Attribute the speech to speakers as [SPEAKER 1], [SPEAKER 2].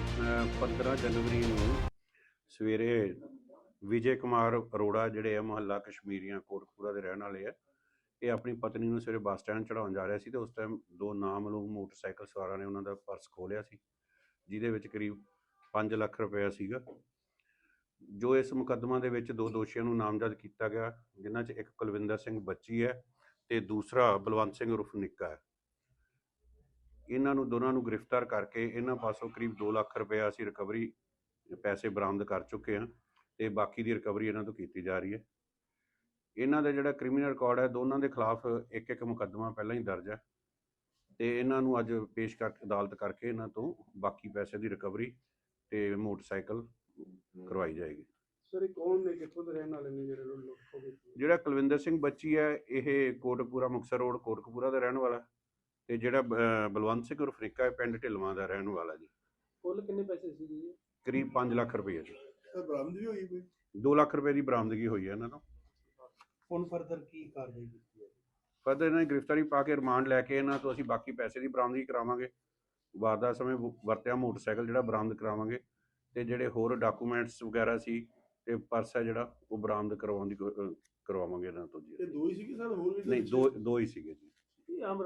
[SPEAKER 1] ਅਹ 15 ਜਨਵਰੀ ਨੂੰ ਸਵੇਰੇ ਵਿਜੇ ਕੁਮਾਰ ਅਰੋੜਾ ਜਿਹੜੇ ਆ ਮੁਹੱਲਾ ਕਸ਼ਮੀਰੀਆਂ ਕੋਟਕਪੂਰਾ ਦੇ ਰਹਿਣ ਵਾਲੇ ਆ, ਇਹ ਆਪਣੀ ਪਤਨੀ ਨੂੰ ਸਵੇਰੇ ਬੱਸ ਸਟੈਂਡ ਚੜਾਉਣ ਜਾ ਰਿਹਾ ਸੀ ਤੇ ਉਸ ਟਾਈਮ ਦੋ ਨਾਮਲੂਮ ਮੋਟਰਸਾਈਕਲ ਸਵਾਰਾਂ ਨੇ ਉਹਨਾਂ ਦਾ ਪਰਸ ਖੋਲਿਆ ਸੀ, ਜਿਹਦੇ ਵਿੱਚ ਕਰੀਬ 5 ਲੱਖ ਰੁਪਏ ਸੀਗਾ। ਜੋ ਇਸ ਮੁਕੱਦਮਾ ਦੇ ਵਿੱਚ ਦੋ ਦੋਸ਼ੀਆਂ ਨੂੰ ਨਾਮਜ਼ਦ ਕੀਤਾ ਗਿਆ, ਜਿਨ੍ਹਾਂ 'ਚ ਇੱਕ ਕੁਲਵਿੰਦਰ ਸਿੰਘ ਬੱਚੀ ਹੈ ਤੇ ਦੂਸਰਾ ਬਲਵੰਤ ਸਿੰਘ ਉਰਫ ਨਿੱਕਾ ਹੈ। ਇਹਨਾਂ ਨੂੰ ਦੋਨਾਂ ਨੂੰ ਗ੍ਰਿਫਤਾਰ ਕਰਕੇ ਇਹਨਾਂ ਪਾਸੋਂ ਕਰੀਬ 2 ਲੱਖ ਰੁਪਏ ਅਸੀਂ ਰਿਕਵਰੀ ਪੈਸੇ ਬਰਾਮਦ ਕਰ ਚੁੱਕੇ ਹਾਂ ਤੇ ਬਾਕੀ ਦੀ ਰਿਕਵਰੀ ਇਹਨਾਂ ਤੋਂ ਕੀਤੀ ਜਾ ਰਹੀ ਹੈ। ਇਹਨਾਂ ਦਾ ਜਿਹੜਾ ਕ੍ਰਿਮੀਨਲ ਰਿਕਾਰਡ ਹੈ ਦੋਨਾਂ ਦੇ ਖਿਲਾਫ ਇੱਕ ਇੱਕ ਮੁਕੱਦਮਾ ਪਹਿਲਾਂ ਹੀ ਦਰਜ ਹੈ ਤੇ ਇਹਨਾਂ ਨੂੰ ਅੱਜ ਪੇਸ਼ ਕਰ ਅਦਾਲਤ ਕਰਕੇ ਇਹਨਾਂ ਤੋਂ ਬਾਕੀ ਪੈਸੇ ਦੀ ਰਿਕਵਰੀ ਤੇ ਮੋਟਰਸਾਈਕਲ ਕਰਵਾਈ ਜਾਏਗੀ।
[SPEAKER 2] ਸਰ ਇਹ ਕੌਣ ਨੇ? ਕਿੱਥੋਂ ਦੇ ਰਹਿਣ ਵਾਲੇ ਨੇ ਜਿਹੜੇ ਲੋਕ?
[SPEAKER 1] ਜਿਹੜਾ ਕੁਲਵਿੰਦਰ ਸਿੰਘ ਬੱਚੀ ਹੈ ਇਹ ਕੋਟਕਪੂਰਾ ਮੁਕਤਸਰ ਰੋਡ ਕੋਟਕਪੂਰਾ ਦਾ ਰਹਿਣ ਵਾਲਾ ਤੇ ਜਿਹੜਾ ਅਹ, ਬਲਵੰਤ ਸਿੰਘ ਉਰਫ ਨਿੱਕਾ ਹੈ ਪਿੰਡ ਢਿਲਵਾਂ ਦਾ ਰਹਿਣ ਵਾਲਾ ਜੀ।
[SPEAKER 2] ਕੁੱਲ ਕਿੰਨੇ ਪੈਸੇ ਸੀ ਜੀ?
[SPEAKER 1] ਕਰੀਬ 5 ਲੱਖ ਰੁਪਏ ਜੀ।
[SPEAKER 2] ਸਰ ਬਰਾਮਦ ਵੀ ਹੋਈ ਕੋਈ?
[SPEAKER 1] 2 ਲੱਖ ਰੁਪਏ ਦੀ ਬਰਾਮਦਗੀ ਹੋਈ ਹੈ ਇਹਨਾਂ ਤੋਂ।
[SPEAKER 2] ਹੁਣ ਫਰਦਰ ਕੀ ਕਾਰਵਾਈ ਕੀਤੀ ਹੈ?
[SPEAKER 1] ਫਰਦਰ ਇਹਨਾਂ ਦੀ ਗ੍ਰਿਫਤਾਰੀ ਪਾ ਕੇ ਰਿਮਾਂਡ ਲੈ ਕੇ ਇਹਨਾਂ ਤੋਂ ਅਸੀਂ ਬਾਕੀ ਪੈਸੇ ਦੀ ਬਰਾਮਦਗੀ ਕਰਾਵਾਂਗੇ। ਵਾਰਦਾਤ ਸਮੇਂ ਵ- ਵਰਤਿਆ ਮੋਟਰਸਾਈਕਲ ਜਿਹੜਾ ਬਰਾਮਦ ਕਰਾਵਾਂਗੇ ਤੇ ਜਿਹੜੇ ਹੋਰ ਡਾਕੂਮੈਂਟਸ ਵਗੈਰਾ ਸੀ ਤੇ ਪਰਸ ਹੈ ਜਿਹੜਾ ਉਹ ਬਰਾਮਦ ਕਰਵਾਉਣ ਦੀ ਕੋ- ਅਹ ਕਰਵਾਵਾਂਗੇ ਇਹਨਾਂ ਤੋਂ ਜੀ।
[SPEAKER 2] ਇਹ ਦੋ ਹੀ ਸੀਗੇ ਸਰ ਹੋਰ ਵੀ
[SPEAKER 1] ਨਹੀਂ ਦੋ ਦੋ ਹੀ ਸੀਗੇ ਜੀ।
[SPEAKER 2] ਇਹ ਆਮ